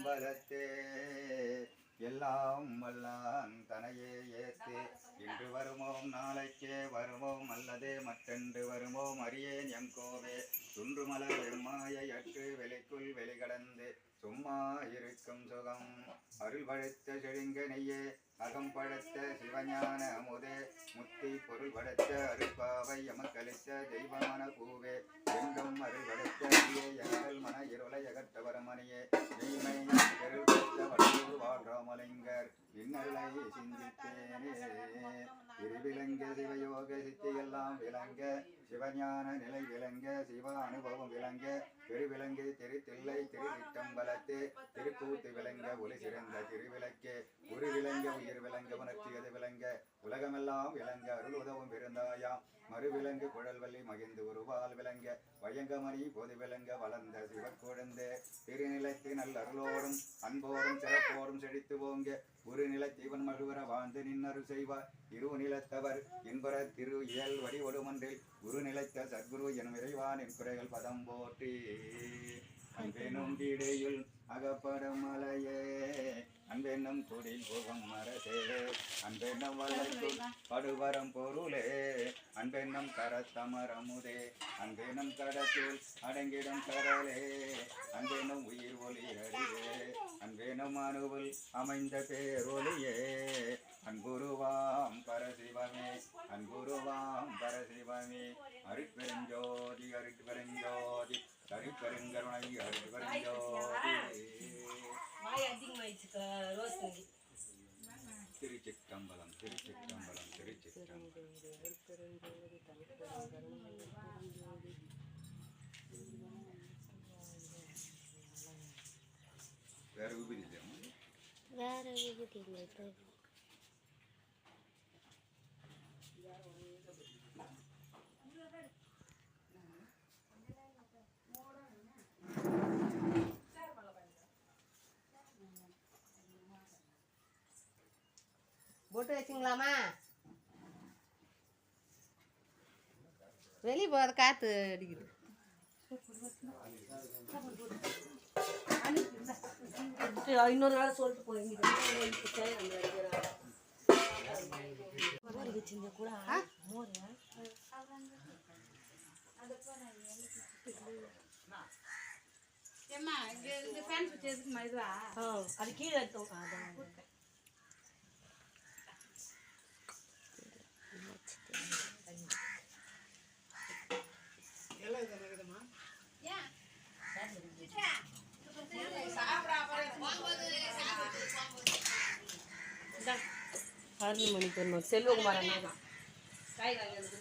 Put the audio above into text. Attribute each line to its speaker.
Speaker 1: அம்பலத்தே. எல்லாம் வல்லான் தனையே ஏத்து. இன்று வருமோம் நாளைக்கே வருவோம் அல்லதே மற்றென்று வருமோம் அறியேன் எம் கோவே. துன்று மலர் அற்று வெளிக்குள் வெளிகடந்து. சும்மா இருக்கும் சுகம். அருள் படைத்த செழுங்கனையே அகம் படைத்த சிவஞான அமுதே. முத்தி பொருள் படைத்த அருள்பாவை எமக்களித்த தெய்வமான பூவே. எங்கும் அருள் படைத்த அடியே எங்கள் மன இருளை அகற்ற வரமணியே மெய்மை பெருள் வடலூர் வாழ்றாமலிங்கர். இன்னலை சிந்தித்தேனே. திருவிலங்க சிவயோக சித்தி எல்லாம் விளங்க சிவஞான நிலை விளங்க சிவ அனுபவம் விளங்க திருவிலங்கு திருத்தில்லை திருவிட்டம்பலத்து திருக்கூத்து விளங்க ஒளி சிறந்த திருவிளக்கே ஒரு விளங்க உயிர் விளங்க உணர்ச்சியது விளங்க உலகமெல்லாம் விளங்க அருள் உதவும் இருந்தாயாம் மறுவிலங்கு குழல்வள்ளி மகிழ்ந்து உருவால் விளங்க வயங்கமணி பொது விளங்க வளர்ந்த சிவக்குழந்து திருநிலத்து நல்ல அருளோடும் செழித்து போங்க ஒரு நிலத்தீவன் மழுவர வாழ்ந்து நின்னரு செய்வார். இரு நிலத்தவர் என்பர திரு இயல் வடிவொடுமன்றில் குரு நிலைத்த சத்குரு என் இறைவான் என் குறைகள் பதம் போற்றி. அன்பெனும் கீடையுள் அகப்படமலையே மலையே அன்பென்னும் குடில் புகம் மரசே அன்பெண்ணம் வல்லைக்குள் படுவரம் பொருளே. அன்பெண்ணம் கரத்தமரமுதே. அன்பெண்ணம் கடத்தில் அடங்கிடும் கடலே. அன்பெனும் உயிர் ஒளி அறிவே அன்பெனும் அணுவில் அமைந்த பேரொலியே அன்புருவாம் பரசிவமே. அன்புருவாம் பரசிவமே. அருட்பெருஞ்சோதி அருட்பெருஞ்சோதி. அருட்பெருங்கருணை அருட்பெருஞ்சோதி. வேற விபூதி
Speaker 2: இல்லை
Speaker 3: போட்டு வச்சுங்களாமா வெளியே போகிற காற்று அடிக்குது. இன்னொரு நாள் சொல்லிட்டு போய் கூட மோர் அது கீழே எடுத்தோம் ஆறு மணிக்கு வரணும் செல்வகுமார் அண்ணா. தான் காய் வாங்கி வந்து